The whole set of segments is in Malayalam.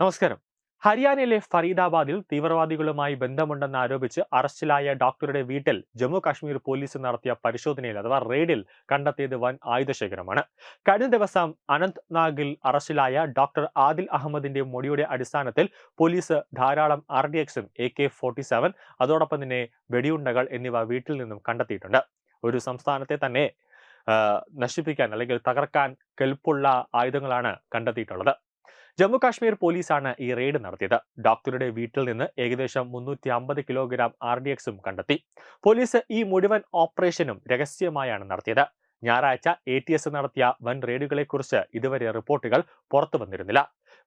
നമസ്കാരം. ഹരിയാനയിലെ ഫരീദാബാദിൽ തീവ്രവാദികളുമായി ബന്ധമുണ്ടെന്ന് ആരോപിച്ച് അറസ്റ്റിലായ ഡോക്ടറുടെ വീട്ടിൽ ജമ്മു കാശ്മീർ പോലീസ് നടത്തിയ പരിശോധനയിൽ അഥവാ റെയ്ഡിൽ കണ്ടെത്തിയത് വൻ ആയുധശേഖരമാണ്. കഴിഞ്ഞ ദിവസം അനന്ത് നാഗിൽ അറസ്റ്റിലായ ഡോക്ടർ ആദിൽ അഹമ്മദിന്റെ മൊഴിയുടെ അടിസ്ഥാനത്തിൽ പോലീസ് ധാരാളം ആർ ഡി എക്സും എ കെ ഫോർട്ടി സെവൻ അതോടൊപ്പം തന്നെ വെടിയുണ്ടകൾ എന്നിവ വീട്ടിൽ നിന്നും കണ്ടെത്തിയിട്ടുണ്ട്. ഒരു സംസ്ഥാനത്തെ തന്നെ നശിപ്പിക്കാൻ അല്ലെങ്കിൽ തകർക്കാൻ കെൽപ്പുള്ള ആയുധങ്ങളാണ് കണ്ടെത്തിയിട്ടുള്ളത്. ജമ്മു കാശ്മീർ പോലീസാണ് ഈ റെയ്ഡ് നടത്തിയത്. ഡോക്ടറുടെ വീട്ടിൽ നിന്ന് ഏകദേശം മുന്നൂറ്റി അമ്പത് കിലോഗ്രാം ആർ ഡി എക്സും കണ്ടെത്തി. പോലീസ് ഈ മുഴുവൻ ഓപ്പറേഷനും രഹസ്യമായാണ് നടത്തിയത്. ഞായറാഴ്ച എ ടി എസ് നടത്തിയ വൻ റെയ്ഡുകളെക്കുറിച്ച് ഇതുവരെ റിപ്പോർട്ടുകൾ പുറത്തു വന്നിരുന്നില്ല.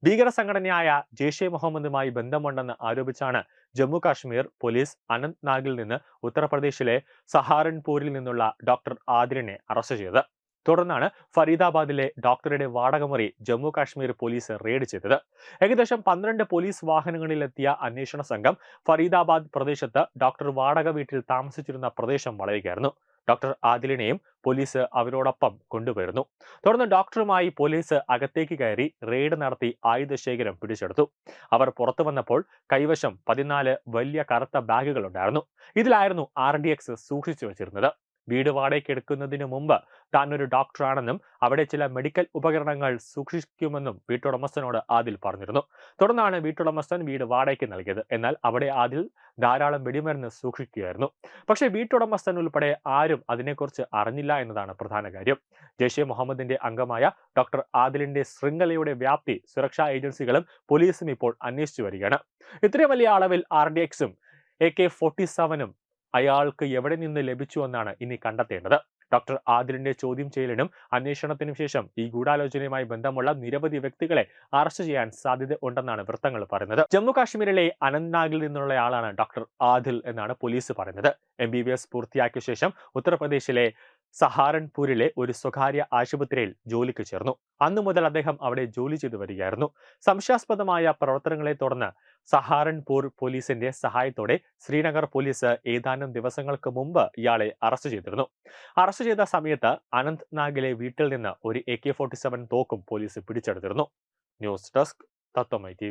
ഭീകര സംഘടനയായ ജെയ്ഷെ മുഹമ്മദുമായി ബന്ധമുണ്ടെന്ന് ആരോപിച്ചാണ് ജമ്മു കാശ്മീർ പോലീസ് അനന്ത്നാഗിൽ നിന്ന് ഉത്തർപ്രദേശിലെ സഹാറൻപൂരിൽ നിന്നുള്ള ഡോക്ടർ ആദിലിനെ അറസ്റ്റ് ചെയ്തത്. തുടർന്നാണ് ഫരീദാബാദിലെ ഡോക്ടറുടെ വാടകമുറി ജമ്മു കാശ്മീർ പോലീസ് റെയ്ഡ് ചെയ്തത്. ഏകദേശം പന്ത്രണ്ട് പോലീസ് വാഹനങ്ങളിലെത്തിയ അന്വേഷണ സംഘം ഫരീദാബാദ് പ്രദേശത്ത് ഡോക്ടർ വാടക വീട്ടിൽ താമസിച്ചിരുന്ന പ്രദേശം വളയുകയായിരുന്നു. ഡോക്ടർ ആദിലിനെയും പോലീസ് അവരോടൊപ്പം കൊണ്ടുപോയിരുന്നു. തുടർന്ന് ഡോക്ടറുമായി പോലീസ് അകത്തേക്ക് കയറി റെയ്ഡ് നടത്തി ആയുധശേഖരം പിടിച്ചെടുത്തു. അവർ പുറത്തു വന്നപ്പോൾ കൈവശം പതിനാല് വലിയ കറുത്ത ബാഗുകൾ ഉണ്ടായിരുന്നു. ഇതിലായിരുന്നു ആർ സൂക്ഷിച്ചു വെച്ചിരുന്നത്. വീട് വാടകയ്ക്ക് എടുക്കുന്നതിന് മുമ്പ് താൻ ഒരു ഡോക്ടറാണെന്നും അവിടെ ചില മെഡിക്കൽ ഉപകരണങ്ങൾ സൂക്ഷിക്കുമെന്നും വീട്ടുടമസ്ഥനോട് ആദിൽ പറഞ്ഞിരുന്നു. തുടർന്നാണ് വീട്ടുടമസ്ഥൻ വീട് വാടകയ്ക്ക് നൽകിയത്. എന്നാൽ അവിടെ ആദിൽ ധാരാളം വെടിമരുന്ന് സൂക്ഷിക്കുകയായിരുന്നു. പക്ഷേ വീട്ടുടമസ്ഥൻ ഉൾപ്പെടെ ആരും അതിനെക്കുറിച്ച് അറിഞ്ഞില്ല എന്നതാണ് പ്രധാന കാര്യം. ജെയ്ഷെ മുഹമ്മദിന്റെ അംഗമായ ഡോക്ടർ ആദിലിന്റെ ശൃംഖലയുടെ വ്യാപ്തി സുരക്ഷാ ഏജൻസികളും പോലീസും ഇപ്പോൾ അന്വേഷിച്ചു വരികയാണ്. ഇത്രയും വലിയ അളവിൽ ആർ ഡി എക്സും എ കെ ഫോർട്ടി സെവനും അയാൾക്ക് എവിടെ നിന്ന് ലഭിച്ചു എന്നാണ് ഇനി കണ്ടെത്തേണ്ടത്. ഡോക്ടർ ആദിലിന്റെ ചോദ്യം ചെയ്യലിനും അന്വേഷണത്തിനും ശേഷം ഈ ഗൂഢാലോചനയുമായി ബന്ധമുള്ള നിരവധി വ്യക്തികളെ അറസ്റ്റ് ചെയ്യാൻ സാധ്യത ഉണ്ടെന്നാണ് വൃത്തങ്ങൾ പറയുന്നത്. ജമ്മു കാശ്മീരിലെ അനന്ത്നാഗിൽ നിന്നുള്ള ആളാണ് ഡോക്ടർ ആദിൽ എന്നാണ് പോലീസ് പറയുന്നത്. എം ബി ബി എസ് പൂർത്തിയാക്കിയ ശേഷം ഉത്തർപ്രദേശിലെ സഹാറൻപൂരിലെ ഒരു സ്വകാര്യ ആശുപത്രിയിൽ ജോലിക്ക് ചേർന്നു. അന്നു മുതൽ അദ്ദേഹം അവിടെ ജോലി ചെയ്തു വരികയായിരുന്നു. സംശയാസ്പദമായ പ്രവർത്തനങ്ങളെ തുടർന്ന് സഹാറൻപൂർ പോലീസിന്റെ സഹായത്തോടെ ശ്രീനഗർ പോലീസ് ഏതാനും ദിവസങ്ങൾക്ക് മുമ്പ് ഇയാളെ അറസ്റ്റ് ചെയ്തിരുന്നു. അറസ്റ്റ് ചെയ്ത സമയത്ത് അനന്ത് നാഗിലെ വീട്ടിൽ നിന്ന് ഒരു എ കെ ഫോർട്ടി സെവൻ തോക്കും police പിടിച്ചെടുത്തിരുന്നു. News desk Tatwamayi T